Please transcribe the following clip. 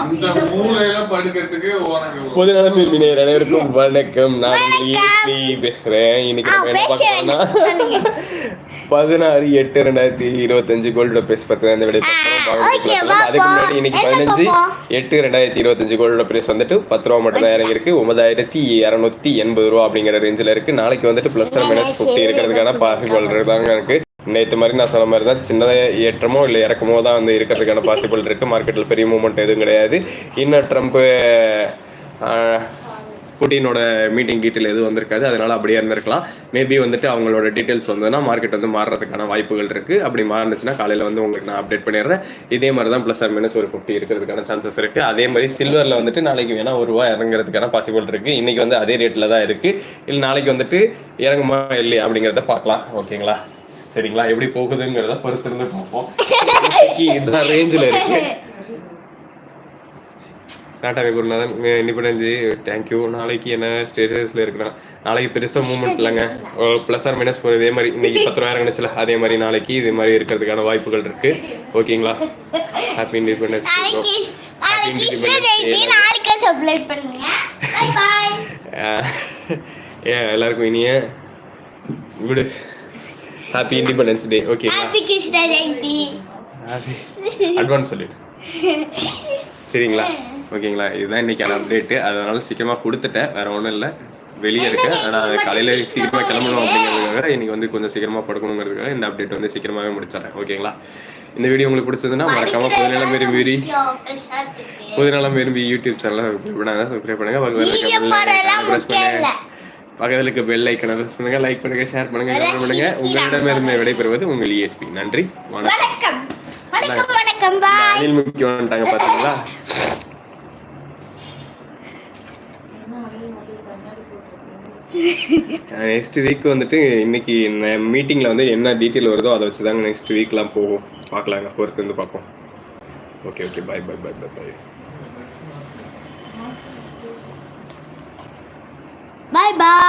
அந்த விரும்பினர் அனைவருக்கும் வணக்கம். நான் ஈஸ்வி பேசுறேன். இன்னைக்கு நம்ம என்ன பதினாறு எட்டு ரெண்டாயிரத்தி இருபத்தஞ்சு கோல்டு பிரைஸ் பத்தி தான் இந்த வீடியோ பார்க்குறோம் okay, அதுக்கு முன்னாடி இன்னைக்கு பதினஞ்சு? எட்டு ரெண்டாயிரத்தி இருபத்தஞ்சு கோல்டு பிரைஸ் வந்துட்டு பத்து ரூபா மட்டும் தான் இறங்கியிருக்கு. ஒன்பதாயிரத்தி இரநூத்தி எண்பது ரூபா அப்படிங்கிற ரேஞ்சில் இருக்கு. நாளைக்கு வந்துட்டு பிளஸ் மைனஸ் ஃபிஃப்டி இருக்கிறதுக்கான பாசிபிள் தாங்க இருக்கு. நேற்று மாதிரி நான் சொன்ன மாதிரி தான் சின்னதாக ஏற்றமோ இல்லை இறக்கமோ தான் வந்து இருக்கிறதுக்கான பாசிபிள் இருக்குது மார்க்கெட்டில் பெரிய மூமெண்ட் எதுவும் கிடையாது. இன்னும் ட்ரம்ப்பு புட்டினோட மீட்டிங் டீட்டெயில் எதுவும் வந்திருக்காது. அதனால அப்படியே இருந்திருக்கலாம். மேபி வந்துட்டு அவங்களோட டீட்டெயில்ஸ் வந்ததுன்னா மார்க்கெட் வந்து மாறுறதுக்கான வாய்ப்புகள் இருக்குது அப்படி மாறினுச்சுன்னா காலையில் வந்து உங்களுக்கு நான் அப்டேட் பண்ணிடுறேன். இதே மாதிரி தான் ப்ளஸ் ஆர் மைனஸ் ஒரு ஃபிஃப்டி இருக்கிறதுக்கான சான்சஸ் இருக்குது அதே மாதிரி சில்வரில் வந்துட்டு நாளைக்கு வேணால் ஒரு ரூபா இறங்குறதுக்கான பாசிபிள் இருக்குது இன்றைக்கி வந்து அதே ரேட்டில் தான் இருக்குது இல்லை நாளைக்கு வந்துட்டு இறங்குமா இல்லையா அப்படிங்கிறத பார்க்கலாம். ஓகேங்களா சரிங்களா? எப்படி போகுதுங்கிறத பொறுத்து இருந்து பார்ப்போம். இதுதான் ரேஞ்சில் இருக்கு. டாடா குருநாதன் இண்டிபெண்டன்ஸ் தேங்க்யூ நாளைக்கு என்ன ஸ்டேட்டஸில் இருக்கிறேன்? நாளைக்கு பெருசாக மூவ்மெண்ட் இல்லைங்க. ப்ளஸ் ஆர் மைனஸ் இதே மாதிரி இன்னைக்கு பத்து ரூபா இறங்குச்சுல அதே மாதிரி நாளைக்கு இதே மாதிரி இருக்கிறதுக்கான வாய்ப்புகள் இருக்கு. ஓகேங்களா? ஹாப்பி இண்டிபெண்டன்ஸ் நாளைக்கு நாளைக்கு ஈஸ்டர் ஜெயந்தி நாளைக்கு செலிப்ரேட் பண்ணுங்க. பை பை ஏன் எல்லாருக்கும் இனிய விடு. ஹாப்பி இண்டிபெண்டன்ஸ் டே ஓகேங்களா ஹாப்பி கிருஷ்ண ஜெயந்தி அட்வான்ஸ் சொல்லிட்டு. சரிங்களா? ஓகேங்களா? இதுதான் இன்னைக்கான அப்டேட்டு அதனால சீக்கிரமாக கொடுத்துட்டேன். வேற ஒன்றும் இல்லை. வெளியே இருக்கேன் ஆனால் காலையில் சீக்கிரமாக கிளம்பணும் அப்படிங்கிறதுக்காக இன்னைக்கு வந்து கொஞ்சம் சீக்கிரமாக படுக்கணுங்கிறதுக்காக இந்த அப்டேட் வந்து சீக்கிரமாகவே முடிச்சிடறேன். ஓகேங்களா? இந்த வீடியோ உங்களுக்கு பிடிச்சதுன்னா மறக்காம புதுநலம் விரும்பி புதுநலம் விரும்பி யூடியூப் சேனலை சப்ஸ்கிரைப் பண்ணாங்க. சப்ஸ்கிரைப் பண்ணுங்க. பக்கத்தில் ப்ரெஸ் பண்ணுங்க. பக்கத்தில் இருக்க பெல் ஐக்கனை ப்ரெஸ் பண்ணுங்க லைக் பண்ணுங்க ஷேர் பண்ணுங்க கமெண்ட் பண்ணுங்க. உங்களிடமிருந்து விடைபெறுவது உங்கள் இஎஸ்பி நன்றி வணக்கம். வணக்கம். அனில் முக்கியம் வந்துட்டாங்க பார்த்தீங்களா நெக்ஸ்ட் வீக் வந்துட்டு இன்னைக்கு மீட்டிங்கில் வந்து என்ன டீட்டெயில் வருதோ அதை வச்சு தாங்க நெக்ஸ்ட் வீக்லாம் போகும் பார்க்கலாங்க பொறுத்து வந்து பார்ப்போம். Okay okay bye bye bye bye bye bye bye